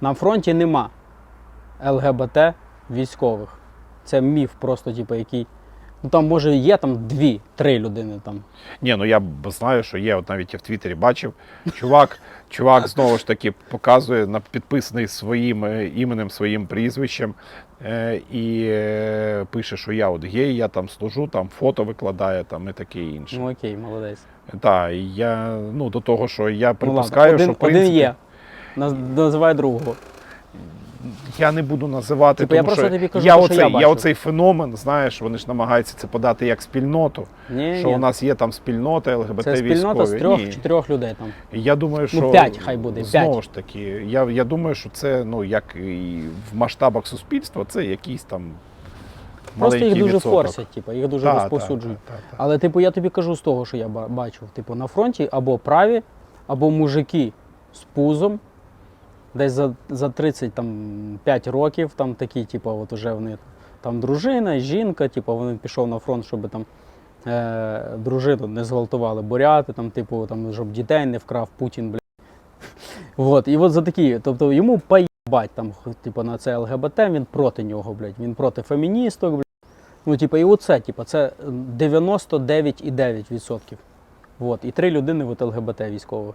На фронті нема ЛГБТ військових. Це міф просто, типу, який. Ну там може є там дві-три людини там. Ні, ну я знаю, що є, от навіть я в Твіттері бачив. Чувак, чувак знову ж таки показує на підписаний своїм е, іменем, своїм прізвищем. е, І е, пише, що я от гей, я там служу, там фото викладає там і таке інше. Ну окей, молодець. Так, я ну до того, що я Ну, припускаю, ладно, один, що в принципі, один є. Наз- Називай другого. я не буду називати, Типу, я тому просто що тобі кажу я, те, що оцей, я я, оцей феномен, знаєш, вони ж намагаються це подати як спільноту. Ні, що ні. у нас є там спільнота ЛГБТ Це спільнота з військові. Ні. трьох-чотирьох людей там. Я думаю, що Ну, п'ять хай буде, знову п'ять. ж таки. Я, я думаю, що це ну як і в масштабах суспільства, це якийсь там Просто їх дуже відсоток. форсять, типу, їх дуже Та, та, розповсюджують. та, та, та. Але, типу, я тобі кажу з того, що я ба- бачив. Типу, на фронті або праві, або мужики з пузом, десь за, за 35 років, там такі, типу, от уже вони там дружина, жінка, типу, вони пішов на фронт, щоб там е, дружину не зґвалтували буряти, там, типу, там, щоб дітей не вкрав Путін, блядь. Вот. І от за такі, тобто йому поїбать там, типу, на це ЛГБТ, він проти нього, блядь, він проти феміністок, блядь. Ну, типу, і оце, типу, це е, 99,9%. Вот. І три людини от ЛГБТ військових.